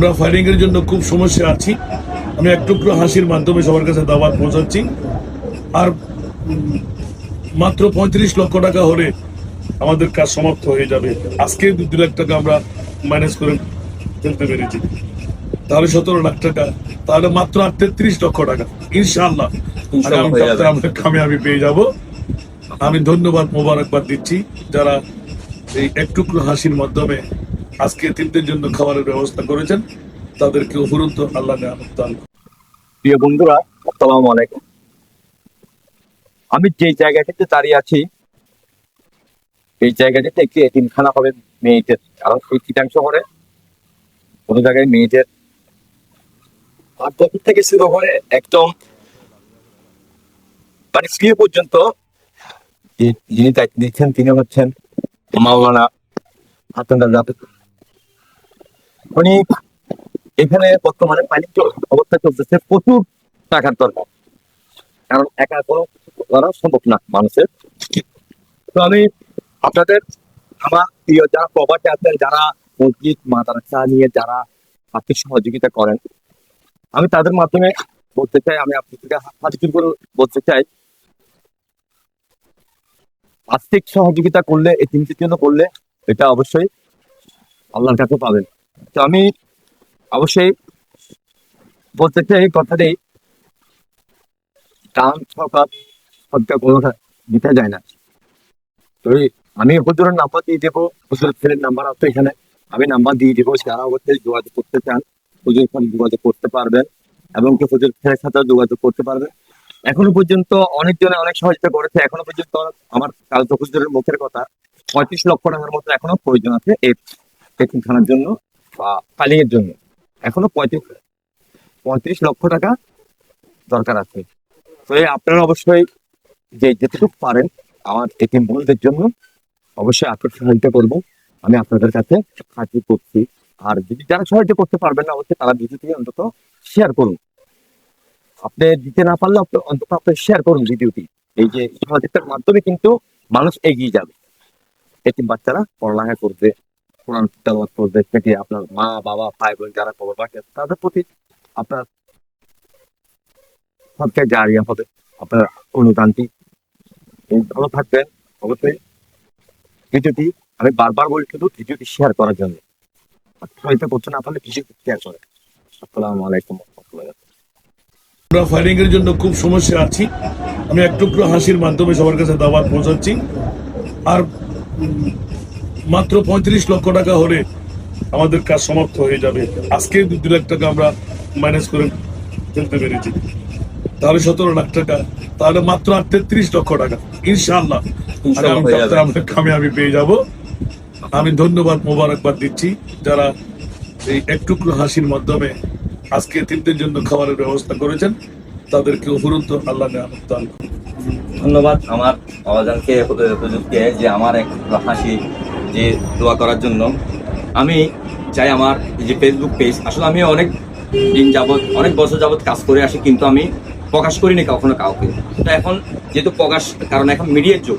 আমরা এর জন্য খুব সমস্যা আছি। আমি একটু একটু হাসির মাধ্যমে সবার কাছে পৌঁছাচ্ছি। আর মাত্র পঁয়ত্রিশ লক্ষ টাকা হলে আমাদের কাজ সমাপ্ত হয়ে যাবে। আজকে দু লাখ টাকা আমরা ম্যানেজ করে ফেলতে পেরেছি। তাহলে সতেরো লাখ টাকা তাহলে মাত্র আর তেত্রিশ লক্ষ টাকা। সপ্তাহে আমরা কামিয়াবি পেয়ে যাব। আমি ধন্যবাদ মোবারকবাদ দিচ্ছি যারা এই এক টুকরো হাসির মাধ্যমে আজকে তিনদের জন্য খাবারের ব্যবস্থা করেছেন। তাদেরকে উপরন্ত আল্লাহ প্রিয় বন্ধুরা, আসসালামু আলাইকুম। আমি যে জায়গাটিতে দাঁড়িয়ে আছি, এই জায়গাটিতে একটি এতিমখানা হবে মেয়েদের কারণ এই চিটাং শহরে কোনো জায়গায় মেয়েদের আট থেকে শুরু করে একদম মানে স্ত্রী পর্যন্ত যিনি দায়িত্ব দিচ্ছেন, তিনি হচ্ছেন মাওলানা হাসান রাজা উনি এখানে বর্তমানে পানির চ- অবস্থা চলতেছে, প্রচুর টাকার দরকার। কারণ একা কোনো করা সম্ভব না মানুষের। তো আমি আপনাদের, আমার প্রিয় যারা প্রবাসী আছেন, যারা মসজিদ মাদ্রাসা নিয়ে যারা আর্থিক সহযোগিতা করেন, আমি তাদের মাধ্যমে বলতে চাই, আমি আপনাদেরকে হাত করে বলতে চাই, আর্থিক সহযোগিতা করলে, এই তিনটির জন্য করলে, এটা অবশ্যই আল্লাহর কাছে পাবেন। তো আমি অবশ্যই বলতে চাই এই কথাটাই দান সরকার সবটা কোনোটা দিতে যায় না। তো আমি হুজুরের নাম্বার দিয়ে দেবো হুজুরের ছেলের নাম্বার আছে এখানে। আমি নাম্বার দিয়ে দেবো যারা অবশ্যই যোগাযোগ করতে চান। হুজুর সাথে যোগাযোগ করতে পারবেন এবং কি হুজুর ছেলের সাথে যোগাযোগ করতে পারবেন। এখনও পর্যন্ত অনেকজনে অনেক সহযোগিতা করেছে। এখনও পর্যন্ত আমার কালকে হুজুরের মুখের কথা পঁয়ত্রিশ লক্ষ টাকার মতো এখনও প্রয়োজন আছে এই খানার জন্য। পালিংয়ের জন্য এখনও পঁয়ত্রিশ পঁয়ত্রিশ লক্ষ টাকা দরকার আছে। তো আপনারা অবশ্যই যে যেটুকু পারেন আমার এটিএম বোনদের জন্য অবশ্যই আপনার সহায়তা করব। আমি আপনাদের কাছে সাহায্য করছি। আর যদি যারা সহায়তা করতে পারবেন না, অবশ্যই তারা ভিডিওটি অন্তত শেয়ার করুন। আপনি দিতে না পারলে আপনি অন্তত আপনি শেয়ার করুন ভিডিওটি। এই যে সহযোগিতার মাধ্যমে কিন্তু মানুষ এগিয়ে যাবে। এটিম বাচ্চারা পড়ালেখা করবে। কোরআন তেলাওয়াত করবে থেকে আপনার মা, বাবা, ভাই বোন যারা খবর পাচ্ছে, তাদের প্রতি আপনার সবচেয়ে জারিয়া হবে। আপনার অনুদানটি ভালো থাকবেন। অবশ্যই ভিডিওটি আমি বারবার বলি শুধু ভিডিওটি শেয়ার করার জন্য। আর সহায়তা করতে না পারলে কিছু শেয়ার করে আসসালামু আলাইকুম আমরা ফাইটিং এর জন্য খুব সমস্যা আছি। আমি একটু একটু হাসির মাধ্যমে সবার কাছে দাবার পৌঁছাচ্ছি। আর মাত্র পঁয়ত্রিশ লক্ষ টাকা হলে আমাদের কাজ সমাপ্ত হয়ে যাবে। আজকে দু লাখ টাকা আমরা ম্যানেজ করে ফেলতে পেরেছি। তাহলে সতেরো লাখ টাকা তাহলে মাত্র আর তেত্রিশ লক্ষ টাকা। সপ্তাহে আমরা কামিয়াবি পেয়ে যাব। আমি ধন্যবাদ মোবারকবাদ দিচ্ছি যারা এই একটুকরো হাসির মাধ্যমে আজকে তিনদের জন্য খাবারের ব্যবস্থা করেছেন। তাদেরকে উপরন্ত আল্লাহ ধন্যবাদ আমার অজানকে প্রযুক্তিকে যে আমার এক হাসি যে দোয়া করার জন্য, আমি চাই আমার যে ফেসবুক পেজ আসলে আমি অনেক দিন যাবৎ, অনেক বছর যাবৎ কাজ করে আসি, কিন্তু আমি প্রকাশ করিনি কখনো কাউকে। তো এখন যেহেতু প্রকাশ, কারণ এখন মিডিয়ার যুগ।